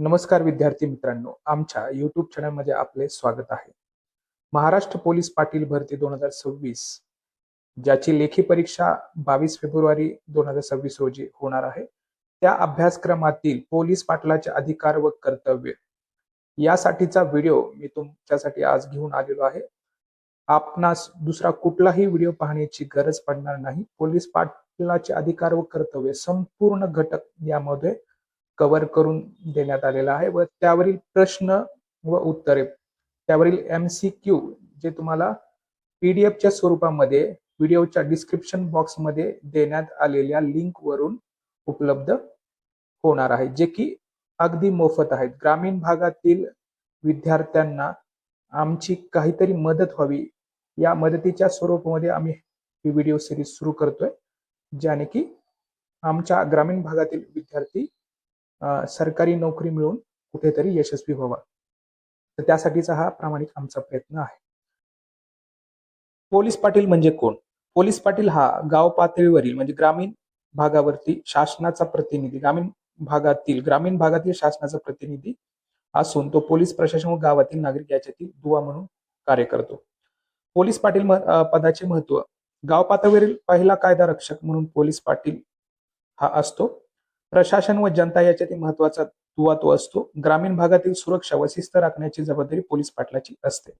नमस्कार विद्यार्थी मित्रांनो आमच्या युट्यूब चॅनलमध्ये आपले स्वागत आहे. महाराष्ट्र पोलीस पाटील भरती दोन हजार सव्वीस ज्याची लेखी परीक्षा बावीस फेब्रुवारी दोन हजार सव्वीस रोजी होणार आहे त्या अभ्यासक्रमातील पोलीस पाटलाचे अधिकार व कर्तव्य. यासाठीचा व्हिडिओ मी तुमच्यासाठी आज घेऊन आलेलो आहे. आपणास दुसरा कुठलाही व्हिडिओ पाहण्याची गरज पडणार नाही. पोलीस पाटलाचे अधिकार व कर्तव्य संपूर्ण घटक यामध्ये कव्हर करून देण्यात आलेला आहे व त्यावरील प्रश्न व उत्तरे त्यावरील एम सी क्यू जे तुम्हाला पीडीएफच्या स्वरूपामध्ये व्हिडिओच्या डिस्क्रिप्शन बॉक्समध्ये देण्यात आलेल्या लिंकवरून उपलब्ध होणार आहे जे की अगदी मोफत आहेत. ग्रामीण भागातील विद्यार्थ्यांना आमची काहीतरी मदत व्हावी या मदतीच्या स्वरूपामध्ये आम्ही ही व्हिडिओ सिरीज सुरू करतोय ज्याने की आमच्या ग्रामीण भागातील विद्यार्थी सरकारी नोकरी मिळवून कुठेतरी यशस्वी व्हावा. तर त्यासाठीचा हा प्रामाणिक आमचा प्रयत्न आहे. पोलीस पाटील म्हणजे कोण? पोलीस पाटील हा गाव पातळीवरील म्हणजे ग्रामीण भागावरती शासनाचा प्रतिनिधी ग्रामीण भागातील ग्रामीण भागातील शासनाचा प्रतिनिधी असून तो पोलीस प्रशासन व गावातील नागरिक याच्यातील दुवा म्हणून कार्य करतो. पोलीस पाटील पदाचे महत्त्व गाव पातळीवरील पहिला कायदा रक्षक म्हणून पोलीस पाटील हा असतो. प्रशासन व जनता याच्यातील महत्त्वाचा दुवा तो असतो. ग्रामीण भागातील सुरक्षा व शिस्त राखण्याची जबाबदारी पोलीस पाटलाची असते.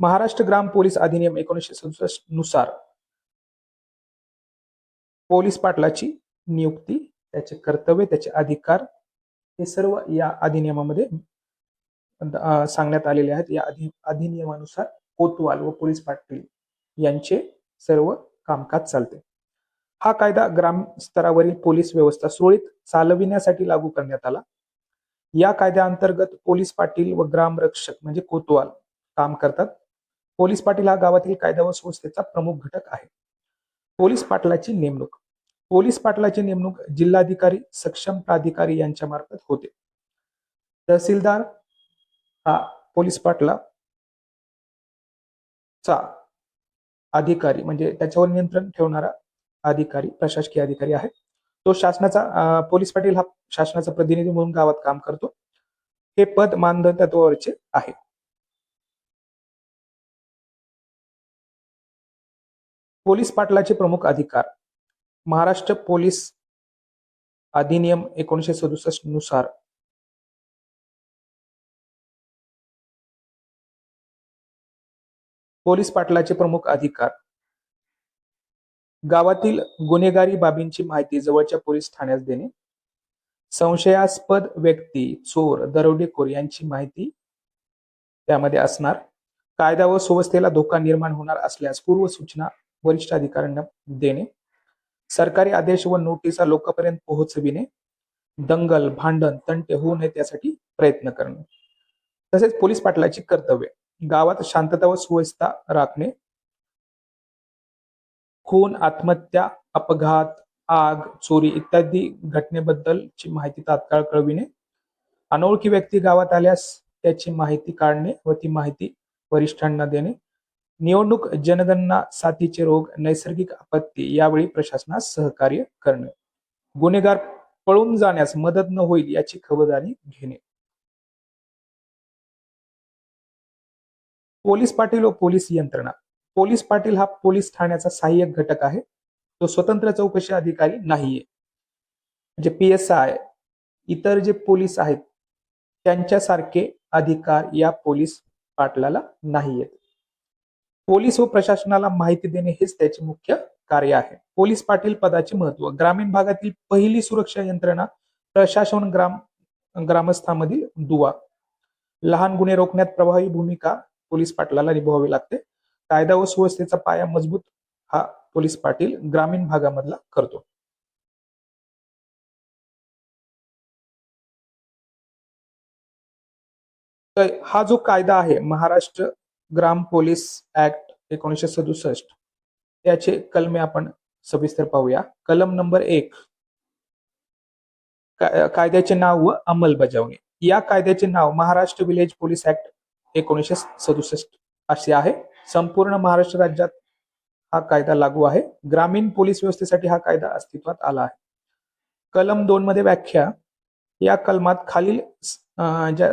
महाराष्ट्र ग्राम पोलीस अधिनियम एकोणीशे सदुसष्टनुसार पोलीस पाटलाची नियुक्ती त्याचे कर्तव्य त्याचे अधिकार हे सर्व या अधिनियमामध्ये सांगण्यात आलेले आहेत. या अधिनियमानुसार कोतवाल व पोलीस पाटील यांचे सर्व कामकाज चालते. हा कायदा ग्राम स्तरावरील पोलीस व्यवस्था सुरळीत चालविण्यासाठी लागू करण्यात आला. या कायद्याअंतर्गत पोलीस पाटील व ग्रामरक्षक म्हणजे कोतवाल काम करतात. पोलीस पाटील हा गावातील कायदा व संस्थेचा प्रमुख घटक आहे. पोलीस पाटलाची नेमणूक. पोलीस पाटलाची नेमणूक जिल्हाधिकारी सक्षम प्राधिकारी यांच्या मार्फत होते. तहसीलदार हा पोलीस पाटला चा अधिकारी म्हणजे त्याच्यावर नियंत्रण ठेवणारा अधिकारी प्रशासकीय अधिकारी आहे. तो शासनाचा पोलीस पाटील हा शासनाचा प्रतिनिधी म्हणून गावात काम करतो. हे पद मानधन तत्वावरचे आहे. पोलीस पाटलाचे प्रमुख अधिकार. महाराष्ट्र पोलीस अधिनियम एकोणीसशे सदुसष्टनुसार पोलीस पाटलाचे प्रमुख अधिकार. गावातील गुन्हेगारी बाबींची माहिती जवळच्या पोलीस ठाण्यास देणे. संशयास्पद व्यक्ती चोर दरोडेखोर यांची माहिती त्यामध्ये असणार. कायदा व सुव्यवस्थेला धोका निर्माण होणार असल्यास पूर्व सूचना वरिष्ठ अधिकाऱ्यांना देणे. सरकारी आदेश व नोटिसा लोकांपर्यंत पोहोचविणे. दंगल भांडण तंटे होऊ नये त्यासाठी प्रयत्न करणे. तसेच पोलीस पाटलाची कर्तव्य. गावात शांतता व सुव्यवस्था राखणे. खून आत्महत्या अपघात आग चोरी इत्यादी घटनेबद्दलची माहिती तात्काळ कळविणे. अनोळखी व्यक्ती गावात आल्यास त्याची माहिती काढणे व ती माहिती वरिष्ठांना देणे. निवडणूक जनगणना साथीचे रोग नैसर्गिक आपत्ती यावेळी प्रशासनास सहकार्य करणे. गुन्हेगार पळून जाण्यास मदत न होईल याची खबरदारी घेणे. पोलीस पाटील व पोलीस यंत्रणा. पोलीस पाटील हा पोलीस ठाण्याचा सहाय्यक घटक आहे. तो स्वतंत्र चौकशी अधिकारी नाहीये. म्हणजे पी एस आय इतर जे पोलीस आहेत त्यांच्यासारखे अधिकार या पोलीस पाटलाला नाहीयेत. पोलीस व प्रशासनाला माहिती देणे हेच त्याचे मुख्य कार्य आहे. पोलीस पाटील पदाचे महत्त्व. ग्रामीण भागातील पहिली सुरक्षा यंत्रणा प्रशासन ग्राम ग्रामस्थांमधील दुवा. लहान गुन्हे रोखण्यात प्रभावी भूमिका पोलीस पाटलाला निभावावी लागते. कायदा व सुव्यवस्थेचा पाया मजबूत हा पोलीस पाटील ग्रामीण भागामधला करतो. तर हा जो कायदा आहे महाराष्ट्र ग्राम पोलीस ऍक्ट एकोणीशे सदुसष्ट त्याचे कलमे आपण सविस्तर पाहूया. कलम नंबर एक कायद्याचे नाव व अंमलबजावणी. या कायद्याचे नाव महाराष्ट्र विलेज पोलीस ऍक्ट एकोणीसशे सदुसष्ट अशी आहे. संपूर्ण महाराष्ट्र राज्यात हा कायदा लागू आहे. ग्रामीण पोलीस व्यवस्थेसाठी हा कायदा अस्तित्वात आला आहे. कलम दोन मध्ये व्याख्या या कलमात खालील ज्या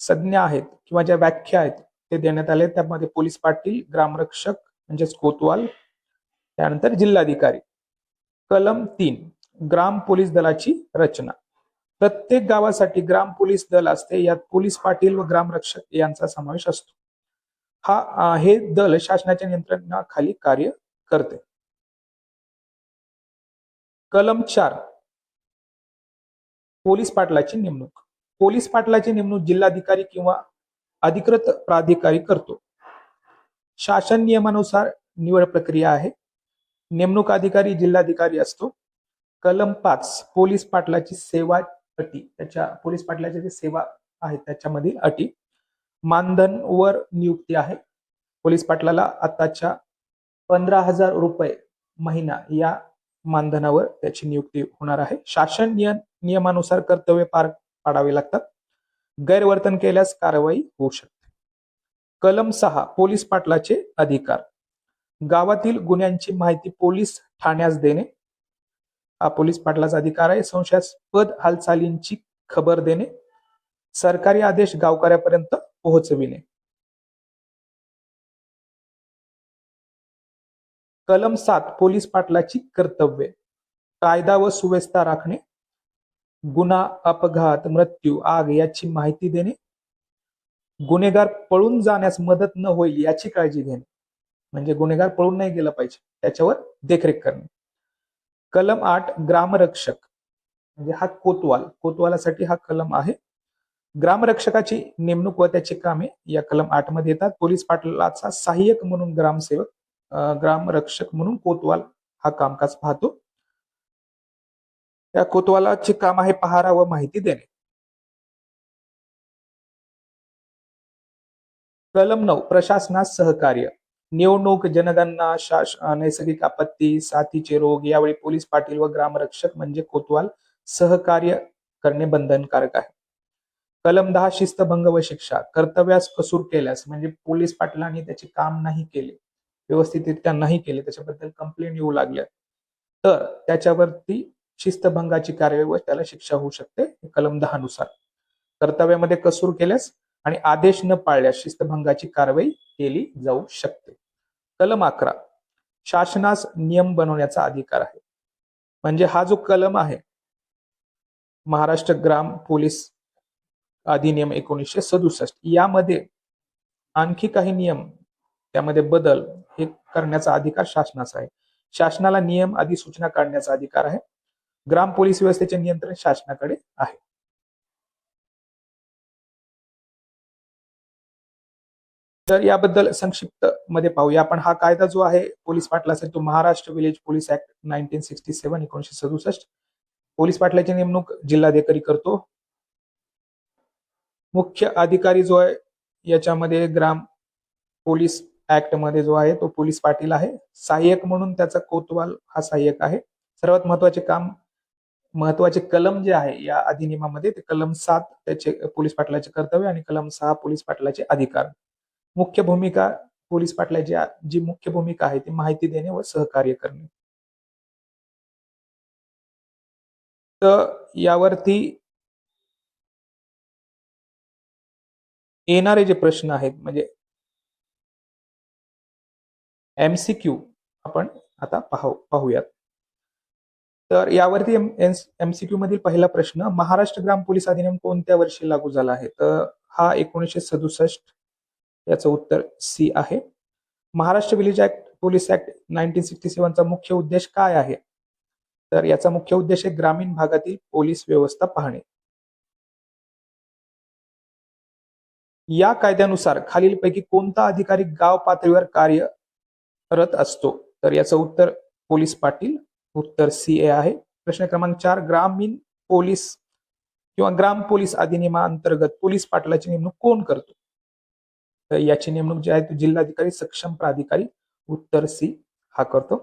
संज्ञा आहेत किंवा ज्या व्याख्या आहेत ते देण्यात आले. त्यामध्ये पोलीस पाटील ग्रामरक्षक म्हणजेच कोतवाल त्यानंतर जिल्हाधिकारी. कलम तीन ग्राम पोलीस दलाची रचना. प्रत्येक गावासाठी ग्राम पोलीस दल असते. यात पोलीस पाटील व ग्रामरक्षक यांचा समावेश असतो. हा हे दल शासनाच्या नियंत्रणाखाली कार्य करते. कलम चार. पोलीस पाटलाची नेमणूक. पोलीस पाटलाची नेमणूक जिल्हाधिकारी किंवा अधिकृत प्राधिकारी करतो. शासन नियमानुसार निवड प्रक्रिया आहे. नेमणूक अधिकारी जिल्हाधिकारी असतो. कलम पाच. पोलीस पाटलाची सेवा अटी त्याच्या पोलीस पाटलाच्या जी सेवा आहेत त्याच्यामधील अटी. मानधन वर नियुक्ती आहे. पोलीस पाटलाला आताच्या पंधरा हजार रुपये महिना या मानधनावर त्याची नियुक्ती होणार आहे. शासन नियम नियमानुसार कर्तव्य पार पाडावे लागतात. गैरवर्तन केल्यास कारवाई होऊ शकते. कलम सहा पोलीस पाटलाचे अधिकार. गावातील गुन्ह्यांची माहिती पोलीस ठाण्यास देणे. हा पोलीस पाटलाचा अधिकार आहे. संशयास्पद हालचालींची खबर देणे सरकारी आदेश गावकऱ्यापर्यंत पोहोचविणे. कलम सात पोलीस पाटलाची कर्तव्ये. कायदा व सुव्यवस्था राखणे गुन्हा अपघात मृत्यू आग याची माहिती देणे गुन्हेगार पळून जाण्यास मदत न होईल याची काळजी घेणे. म्हणजे गुन्हेगार पळून नाही गेला पाहिजे त्याच्यावर देखरेख करणे. कलम आठ ग्रामरक्षक. म्हणजे हा कोतवाल. कोतवालासाठी हा कलम आहे. ग्रामरक्षकाची नेमणूक व त्याची कामे या कलम आठमध्ये येतात. पोलीस पाटलाचा सहाय्यक म्हणून ग्रामसेवक ग्रामरक्षक म्हणून कोतवाल हा कामकाज पाहतो. त्या कोतवालाचे काम आहे पहारा व माहिती देणे. कलम नऊ प्रशासनास सहकार्य. निवडणूक जनगणना शास नैसर्गिक आपत्ती साथीचे रोग यावेळी पोलीस पाटील व ग्रामरक्षक म्हणजे कोतवाल सहकार्य करणे बंधनकारक आहे. कलम दहा शिस्तभंग व शिक्षा कर्तव्यास कसूर केल्यास म्हणजे पोलीस पाटलांनी त्याचे काम नाही केले व्यवस्थितरित्या नाही केले त्याच्याबद्दल कंप्लेंट येऊ लागल्या तर त्याच्यावरती शिस्तभंगाची कारवाई व त्याला शिक्षा होऊ शकते हे कलम दहा नुसार. कर्तव्यामध्ये कसूर केल्यास आणि आदेश न पाळल्यास शिस्तभंगाची कारवाई केली जाऊ शकते. कलम अकरा. शासनास नियम बनवण्याचा अधिकार आहे. म्हणजे हा जो कलम आहे महाराष्ट्र ग्राम पोलीस अधिनियम एकोणीसशे सदुसष्ट यामध्ये आणखी काही नियम त्यामध्ये बदल हे करण्याचा अधिकार शासनाचा आहे. शासनाला नियम अधिसूचना काढण्याचा अधिकार आहे. ग्राम पोलीस व्यवस्थेचे नियंत्रण शासनाकडे आहे. तर याबद्दल संक्षिप्त मध्ये पाहूया. आपण हा कायदा जो आहे पोलीस पाटला असेल तो Maharashtra village police act nineteen sixty seven एकोणीशे सदुसष्ट. पोलीस पाटलाची नेमणूक जिल्हाधिकारी करतो. मुख्य अधिकारी जो आहे याच्यामध्ये ग्राम पोलीस ऍक्टमध्ये जो आहे तो पोलीस पाटील आहे. सहाय्यक म्हणून त्याचा कोतवाल हा सहाय्यक आहे. सर्वात महत्त्वाचे काम महत्त्वाचे कलम जे आहे या अधिनियमामध्ये ते कलम सात त्याचे पोलीस पाटलाचे कर्तव्य आणि कलम सहा पोलीस पाटलाचे अधिकार. मुख्य भूमिका पोलीस पाटलाची जी मुख्य भूमिका आहे ती माहिती देणे व सहकार्य करणे. तर यावरती येणारे जे प्रश्न आहेत म्हणजे एमसीक्यू आपण आता पाहू पाहूयात. तर यावरती एमसीक्यू मधील पहिला प्रश्न महाराष्ट्र ग्राम पोलीस अधिनियम कोणत्या वर्षी लागू झाला आहे? तर हा एकोणीसशे सदुसष्ट याचं उत्तर सी आहे. Maharashtra village act police act nineteen sixty सेव्हनचा मुख्य उद्देश काय आहे? तर याचा मुख्य उद्देश आहे ग्रामीण भागातील पोलीस व्यवस्था पाहणे. या कायद्यानुसार खालीलपैकी कोणता अधिकारी गाव पातळीवर कार्यरत असतो? तर याचं उत्तर पोलीस पाटील उत्तर सी ए आहे. प्रश्न क्रमांक चार ग्रामीण पोलीस किंवा ग्राम पोलीस अधिनियमाअंतर्गत पोलीस पाटलाची नेमणूक कोण करतो? तर याची नेमणूक जी आहे जिल्हाधिकारी सक्षम प्राधिकारी उत्तर सी हा करतो.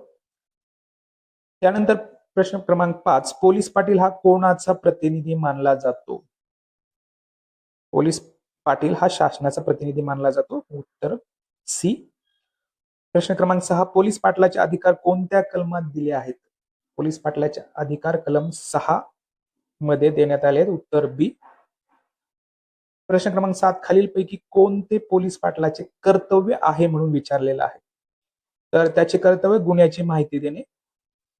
त्यानंतर प्रश्न क्रमांक पाच पोलीस पाटील हा कोणाचा प्रतिनिधी मानला जातो? पोलीस पाटील हा शासनाचा प्रतिनिधी मानला जातो उत्तर सी. प्रश्न क्रमांक सहा पोलीस पाटलाचे अधिकार कोणत्या कलमात दिले आहेत? पोलीस पाटलाचे अधिकार कलम सहा मध्ये देण्यात आले आहेत उत्तर बी. प्रश्न क्रमांक सात खालीलपैकी कोणते पोलीस पाटलाचे कर्तव्य आहे म्हणून विचारलेलं आहे? तर त्याचे कर्तव्य गुन्ह्याची माहिती देणे.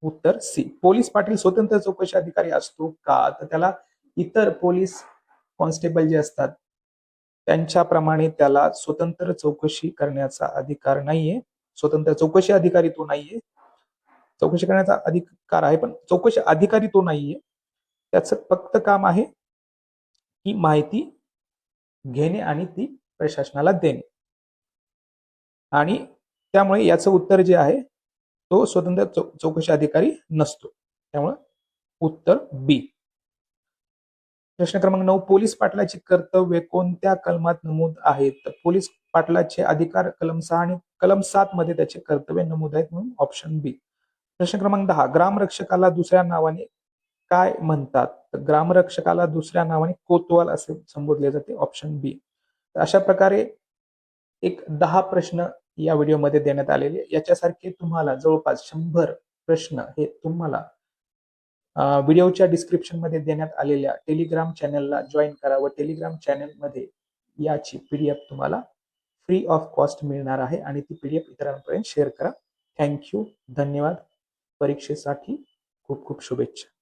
उत्तर सी पोलीस पाटील स्वतंत्र चौकशी अधिकारी असतो का? तर त्याला इतर पोलीस कॉन्स्टेबल जे असतात त्यांच्याप्रमाणे त्याला स्वतंत्र चौकशी करण्याचा अधिकार नाहीये. स्वतंत्र चौकशी अधिकारी तो नाहीये. चौकशी करण्याचा अधिकार आहे पण चौकशी अधिकारी तो नाहीये. त्याचं फक्त काम आहे की माहिती घेणे आणि ती प्रशासनाला देणे. आणि त्यामुळे याचं उत्तर जे आहे तो स्वतंत्र चौ चौकशी अधिकारी नसतो. त्यामुळे उत्तर बी प्रश्न क्रमांक नऊ पोलीस पाटलाची कर्तव्य कोणत्या कलमात नमूद आहेत? तर पोलीस पाटलाचे अधिकार कलम सहा आणि कलम सात मध्ये त्याचे कर्तव्य नमूद आहेत म्हणून ऑप्शन बी प्रश्न क्रमांक दहा ग्रामरक्षकाला दुसऱ्या नावाने काय म्हणतात? तर ग्रामरक्षकाला दुसऱ्या नावाने कोतवाल असे संबोधले जाते ऑप्शन बी अशा प्रकारे एक दहा प्रश्न या व्हिडिओमध्ये देण्यात आलेले. याच्यासारखे तुम्हाला जवळपास शंभर प्रश्न हे तुम्हाला व्हिडिओच्या डिस्क्रिप्शनमध्ये देण्यात आलेल्या टेलिग्राम चॅनलला जॉईन करा व टेलिग्राम चॅनलमध्ये याची पीडीएफ तुम्हाला फ्री ऑफ कॉस्ट मिळणार आहे आणि ती पीडीएफ इतरांपर्यंत शेअर करा. थँक्यू धन्यवाद. परीक्षेसाठी खूप खूप शुभेच्छा.